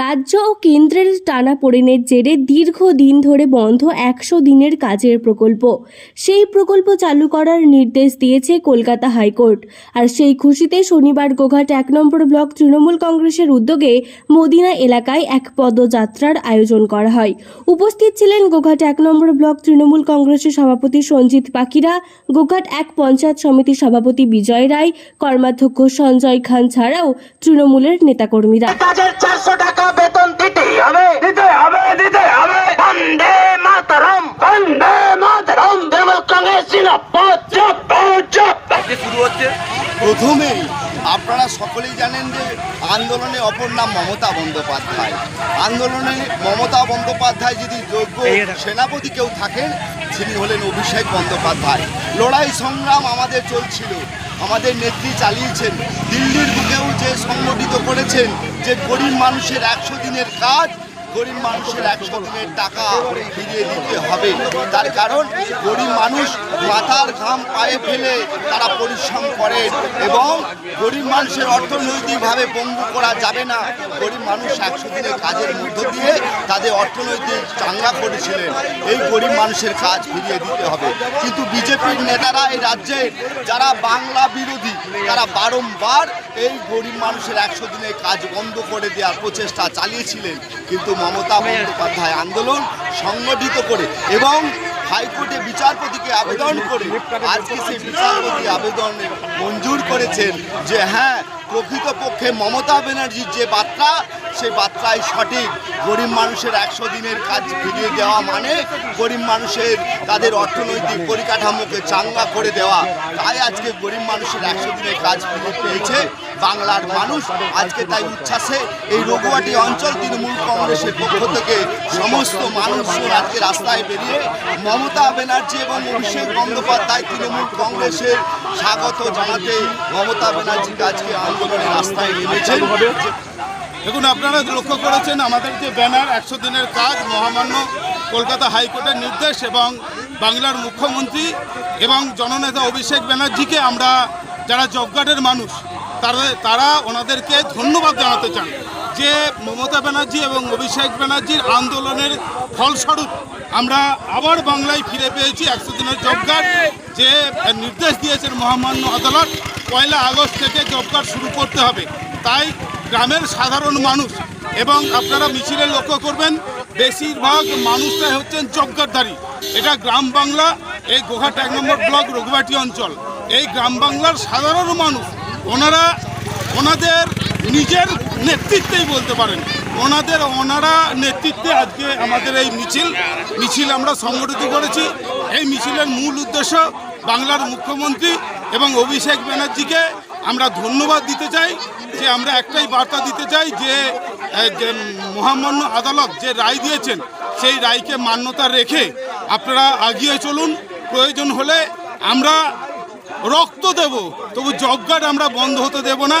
রাজ্য ও কেন্দ্রের টানাপোড়েনের জেরে দীর্ঘদিন ধরে বন্ধ একশো দিনের কাজের প্রকল্প। সেই প্রকল্প চালু করার নির্দেশ দিয়েছে কলকাতা হাইকোর্ট। আর সেই খুশিতে শনিবার গোঘাট এক নম্বর ব্লক তৃণমূল কংগ্রেসের উদ্যোগে মদিনা এলাকায় এক পদযাত্রার আয়োজন করা হয়। উপস্থিত ছিলেন গোঘাট এক নম্বর ব্লক তৃণমূল কংগ্রেসের সভাপতি সঞ্জিত পাকিরা গোঘাট এক পঞ্চায়েত সমিতির সভাপতি বিজয় রায়, কর্মাধ্যক্ষ সঞ্জয় খান ছাড়াও তৃণমূলের নেতাকর্মীরা। চারশো টাকা বেতন দিতেই হবে। দিতে হবে দিতে হবে। বন্দে মাতরম। বন্দে মাতরম। তৃণমূল কংগ্রেস শুরু হচ্ছে। প্রথমেই আপনারা সকলেই জানেন যে আন্দোলনে অপর নাম মমতা বন্দ্যোপাধ্যায়। আন্দোলনে মমতা বন্দ্যোপাধ্যায় যদি যোগ্য সেনাপতি কেউ থাকেন তিনি হলেন অভিষেক বন্দ্যোপাধ্যায়। লড়াই সংগ্রাম আমাদের চলছিল। আমাদের নেত্রী চালিয়েছেন। দিল্লির বুকেও যে সংগঠিত করেছেন যে গরিব মানুষের একশো দিনের কাজ, গরিব মানুষের একশো দিনের টাকা ফিরিয়ে দিতে হবে। তার কারণ, গরিব মানুষ মাথার ঘাম পায়ে ফেলে তারা পরিশ্রম করেন এবং গরিব মানুষের অর্থনৈতিকভাবে পঙ্গু করা যাবে না। গরিব মানুষ একশো দিনের কাজের মধ্য দিয়ে তাদের অর্থনৈতিক চাঙ্গা করেছিলেন। এই গরিব মানুষের কাজ ফিরিয়ে দিতে হবে। কিন্তু বিজেপির নেতারা এই রাজ্যে, যারা বাংলা বিরোধী তারা বারংবার এই গরিব মানুষের একশো দিনে কাজ বন্ধ করে দেওয়ার প্রচেষ্টা চালিয়েছিলেন। কিন্তু মমতা বন্দ্যোপাধ্যায় আন্দোলন সংগঠিত করে এবং হাইকোর্টে বিচারপতিকে আবেদন করে, আজকে সেই বিচারপতি আবেদন মঞ্জুর করেছেন যে হ্যাঁ প্রকৃতপক্ষে মমতা ব্যানার্জির যে বার্তা, সেই বার্তাই সঠিক। গরিব মানুষের একশো দিনের কাজ ফিরিয়ে দেওয়া মানে গরিব মানুষের তাদের অর্থনৈতিক পরিকাঠামোকে চাঙ্গা করে দেওয়া। তাই আজকে গরিব মানুষের একশো দিনের কাজ ফিরে পেয়েছে বাংলার মানুষ। আজকে তাই উচ্ছ্বাসে এই রঘুয়াটি অঞ্চল তৃণমূল কংগ্রেসের পক্ষ থেকে সমস্ত মানুষজন আজকে রাস্তায় বেরিয়ে মমতা ব্যানার্জি এবং অভিষেক বন্দ্যোপাধ্যায় তৃণমূল কংগ্রেসের স্বাগত জানাতে মমতা ব্যানার্জিকে আজকে রাস্তায় নেমেছেন দেখুন, আপনারা লক্ষ্য করেছেন আমাদের যে ব্যানার, একশো দিনের কাজ, মহামান্য কলকাতা হাইকোর্টের নির্দেশ এবং বাংলার মুখ্যমন্ত্রী এবং জননেতা অভিষেক ব্যানার্জিকে আমরা, যারা জবগার্ডের মানুষ, তারা তারা ওনাদেরকে ধন্যবাদ জানাতে চান। যে মমতা ব্যানার্জি এবং অভিষেক ব্যানার্জির আন্দোলনের ফলস্বরূপ আমরা আবার বাংলায় ফিরে পেয়েছি একশো দিনের জব কার্ড, যে নির্দেশ দিয়েছেন মহামান্য আদালত, পয়লা আগস্ট থেকে জব কার্ড শুরু করতে হবে। তাই গ্রামের সাধারণ মানুষ এবং আপনারা মিছিলে লক্ষ্য করবেন, বেশিরভাগ মানুষটাই হচ্ছেন জবকারধারী এটা গ্রাম বাংলা, এই গোঘাট এক নম্বর ব্লক রঘুবাটি অঞ্চল। এই গ্রাম বাংলার সাধারণ মানুষ, ওনারা, ওনাদের নিজের নেতৃত্বেই বলতে পারেন। ওনাদের, ওনারা নেতৃত্বে আজকে আমাদের এই মিছিল মিছিল আমরা সংগঠিত করেছি। এই মিছিলের মূল উদ্দেশ্য বাংলার মুখ্যমন্ত্রী এবং অভিষেক ব্যানার্জিকে আমরা ধন্যবাদ দিতে চাই, যে আমরা একটাই বার্তা দিতে চাই যে মহামান্য আদালত যে রায় দিয়েছেন, সেই রায়কে মান্যতা রেখে আপনারা আগিয়ে চলুন। প্রয়োজন হলে আমরা রক্ত দেব, তবু জব আমরা বন্ধ হতে দেব না।